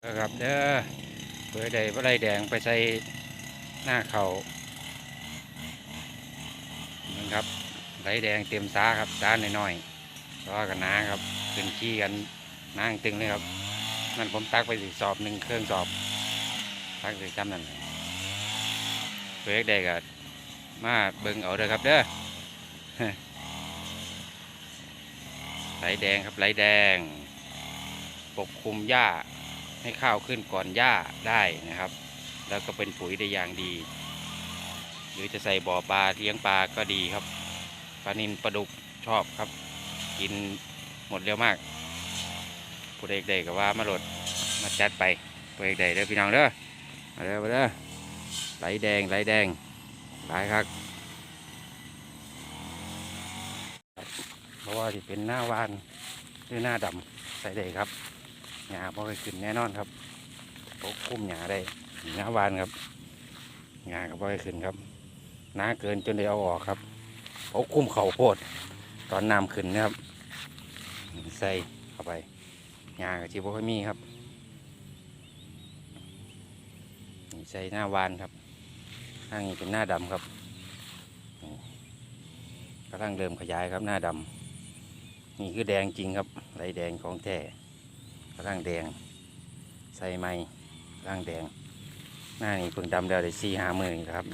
ครับเด้อเปิดได้บ่ไรแดงไปใส่หน้าเขานั่ครับไรแดงเต็มสาครับสาหน่อยๆก็กันน้าครับขึ้นขี้กันนางตึงเลยครับ นั่นผมตักไปสิสอบหนึ่งเครื่องสอบตักสิจำนั่นเปิดได้ก็มาเบิ่งเอาเด้อครับเด้อไหลแดงครับไหลแดง ปกคลุมหญ้า ให้ข้าวขึ้นก่อนหญ้าได้นะครับ แล้วก็เป็นปุ๋ยได้อย่างดี หรือจะใส่บ่อปลาเลี้ยงปลาก็ดีครับปลานินปลาดุกชอบครับ กินหมดเร็วมากผู้เด็กๆก็ว่ามาโหลดมาจัดไปผู้เด็กๆเด้อพี่น้องเด้อมาเด้อมาเด้อไหลแดงไหลแดงไหลครับเพราะว่าที่เป็นหน้าวานหรือหน้าดำใส่ได้ครับ หญ้าบ่เคยขึ้นแน่นอนครับปกคลุมหญ้าได้หน้าวานครับหญ้าก็บ่เคยขึ้นครับหน้าเกินจนได้เอาออกครับปกคลุมเขาโพดตอนน้ำขึ้นนะครับ ใส่เข้าไปหญ้าก็ชิบ่ค่อยมีครับใส่หน้าวานครับข้างนี้เป็นหน้าดำครับกำลังเริ่มขยายครับหน้าดำนี่คือแดงจริงครับไรแดงของแท้ ร่างแดง ใส่ไม้ร่างแดง หน้านี่เพิ่งดำแล้วได้สี่ห้ามือนี่แหละครับ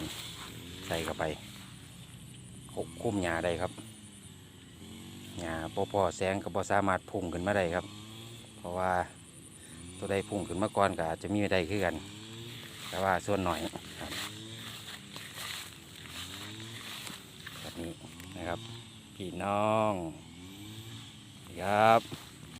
ใส่เข้าไปคกคุ้มหญ้าได้ครับหญ้าพอพอแสงก็พอสามารถพุ่งขึ้นมาได้ครับ เพราะว่าตัวใดพุ่งขึ้นมาก่อนก็อาจจะมีได้คือกัน แต่ว่าส่วนหน่อยครับแบบนี้นะครับพี่น้องครับ